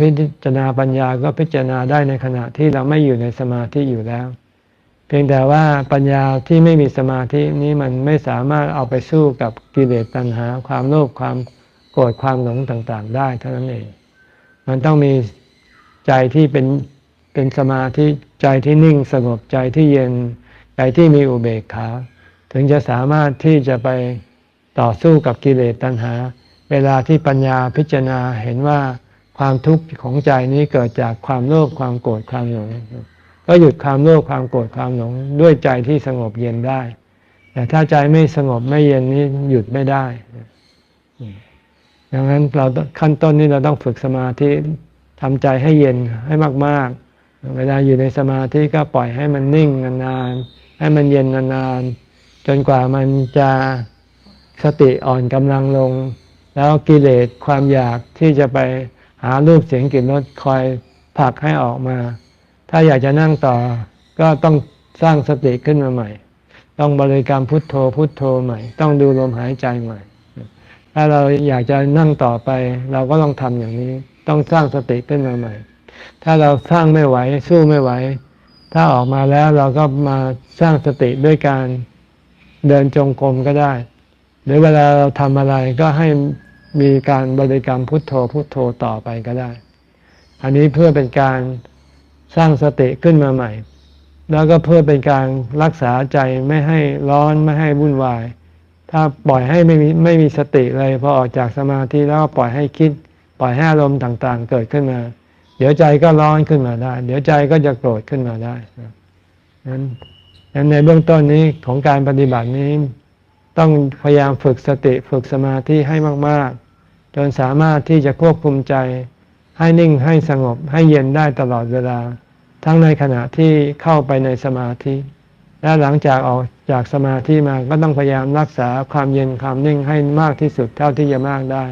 พิจารณาปัญญาก็พิจารณาได้ในขณะที่เราไม่อยู่ในสมาธิอยู่แล้ว เพียงแต่ว่าปัญญาที่ไม่มีสมาธินี้มันไม่สามารถเอาไปสู้กับกิเลสตัณหา ความโลภความโกรธความหลงต่างๆ ได้เท่านั้นเอง มันต้องมีใจที่เป็นเป็นสมาธิใจที่นิ่งสงบใจที่เย็นใจที่มีอุเบกขา ถึงจะสามารถที่จะไปต่อสู้กับกิเลสตัณหา เวลาที่ปัญญาพิจารณาเห็นว่า ความทุกข์ของใจนี้เกิดจากความโลภความโกรธความหลงก็หยุดความโลภความโกรธความหลงด้วยใจที่สงบเย็นได้ แต่ถ้าใจไม่สงบไม่เย็นนี้หยุดไม่ได้ดังนั้นเราขั้นต้นนี้เราต้องฝึกสมาธิทำใจให้เย็นให้มาก ๆ เวลาอยู่ในสมาธิก็ปล่อยให้มันนิ่งนานๆให้มันเย็นนานๆจนกว่ามันจะสติอ่อนกำลังลง แล้วกิเลสความอยากที่จะไป หารูปเสียงกลิ่นรสคอยผลักให้ออกมา ถ้าอยากจะนั่งต่อ ก็ต้องสร้างสติขึ้นมาใหม่ ต้องบริกรรมพุทโธพุทโธใหม่ ต้องดูลมหายใจใหม่ ถ้าเราอยากจะนั่งต่อไป เราก็ต้องทำอย่างนี้ ต้องสร้างสติขึ้นมาใหม่ ถ้าเราสร้างไม่ไหวสู้ไม่ไหว ถ้าออกมาแล้วเราก็มาสร้างสติด้วยการเดินจงกรมก็ได้ หรือเวลาเราทำอะไรก็ให้ มีการบริกรรมพุทโธพุทโธต่อไปก็ได้ อันนี้เพื่อเป็นการสร้างสติขึ้นมาใหม่ แล้วก็เพื่อเป็นการรักษาใจไม่ให้ร้อนไม่ให้วุ่นวาย ถ้าปล่อยให้ไม่มีไม่มีสติเลยพอออกจากสมาธิแล้วปล่อยให้คิด ปล่อยให้อารมณ์ต่างๆ เกิดขึ้นมา เดี๋ยวใจก็ร้อนขึ้นมาได้ เดี๋ยวใจก็จะโกรธขึ้นมาได้นั้นนั้นในเบื้องต้นนี้ของการปฏิบัตินี้ ต้องพยายามฝึกสติฝึกสมาธิให้มาก ๆ จนสามารถที่จะควบคุมใจ ให้นิ่งให้สงบให้เย็นได้ตลอดเวลา ทั้งในขณะที่เข้าไปในสมาธิ และหลังจากออกจากสมาธิมาก็ต้องพยายามรักษาความเย็นความนิ่งให้มากที่สุดเท่าที่จะมากได้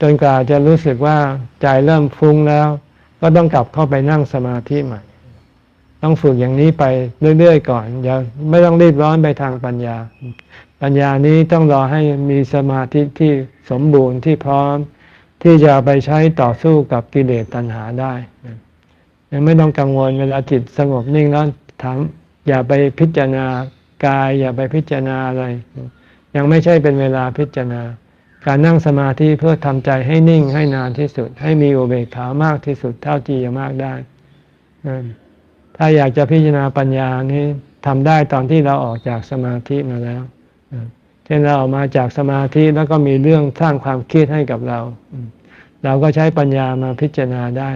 จนกว่าจะรู้สึกว่าใจเริ่มฟุ้งแล้ว ก็ต้องกลับเข้าไปนั่งสมาธิใหม่ ต้องฝึกอย่างนี้ไปเรื่อยๆก่อนอย่าไม่ต้องรีบร้อนไปทางปัญญา ปัญญานี้ต้องรอให้มีสมาธิที่สมบูรณ์ที่พร้อม ที่จะไปใช้ต่อสู้กับกิเลสตัณหาได้ยังไม่ต้องกังวลเวลาจิตสงบนิ่งแล้วถามอย่าไปพิจารณากาย อย่าไปพิจารณาอะไร ยังไม่ใช่เป็นเวลาพิจารณา การนั่งสมาธิเพื่อทำใจให้นิ่งให้นานที่สุด ให้มีอุเบกขามากที่สุดเท่าที่จะมากได้ ถ้าอยากจะพิจารณาปัญญานี้ทำได้ตอนที่เราออกจากสมาธิมาแล้วเช่นเราออกมาจากสมาธิแล้วก็มีเรื่องสร้างความคิดให้กับเรา เราก็ใช้ปัญญามาพิจารณาได้